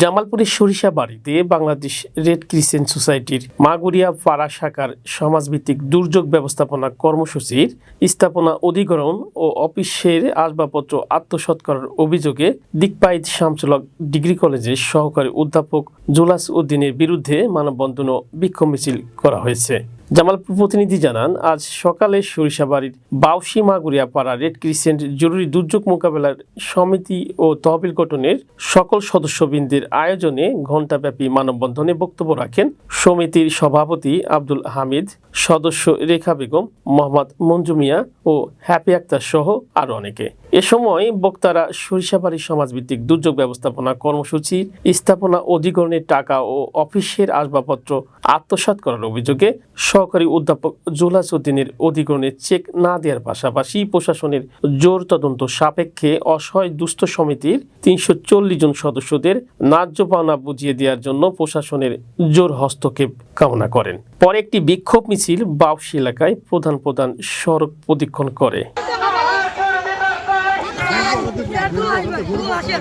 জামালপুরের সরিষা বাড়িতে বাংলাদেশ রেড ক্রিসেন্ট সোসাইটির মাগুরিয়া পাড়া শাখার সমাজভিত্তিক দুর্যোগ ব্যবস্থাপনা কর্মসূচির স্থাপনা, অধিগ্রহণ ও অফিসের আসবাবপত্র আত্মসাৎ করার অভিযোগে দিকপাইত শামসুলক ডিগ্রি কলেজের সহকারী অধ্যাপক জুলাস উদ্দিনের বিরুদ্ধে মানববন্ধন ও বিক্ষোভ মিছিল করা হয়েছে। জামালপুর প্রতিনিধি জানান, আজ সকালে সরিষাবাড়ির বাউসি মাগুরিয়া পাড়া রেড ক্রিসেন্ট জরুরি দুর্যোগ মোকাবেলার সমিতি ও তহবিল গঠনের সকল সদস্যবৃন্দের আয়োজনে ঘণ্টাব্যাপী মানববন্ধনে বক্তব্য রাখেন সমিতির সভাপতি আব্দুল হামিদ, সদস্য রেখা বেগম, মোহাম্মদ মঞ্জু মিয়া ও হ্যাপি আক্তার সহ আরও অনেকে। এ সময় বক্তারা সরিষাবাড়ি সমাজভিত্তিক দুর্যোগ ব্যবস্থাপনা কর্মসূচি, স্থাপনা অধিগ্রহণের টাকা ও অফিসের আসবাবপত্র আত্মসাৎ করার অভিযোগে সহকারী অধ্যাপক জুলাস উদ্দিনের অধিগ্রহণের চেক না দেওয়ার পাশাপাশি প্রশাসনের জোর তদন্ত সাপেক্ষে অসহায় দুস্থ সমিতির তিনশো চল্লিশ জন সদস্যদের ন্যায্য পাওনা বুঝিয়ে দেওয়ার জন্য প্রশাসনের জোর হস্তক্ষেপ কামনা করেন। পরে একটি বিক্ষোভ মিছিল বাউসি এলাকায় প্রধান প্রধান সড়ক প্রদীক্ষণ করে। আসে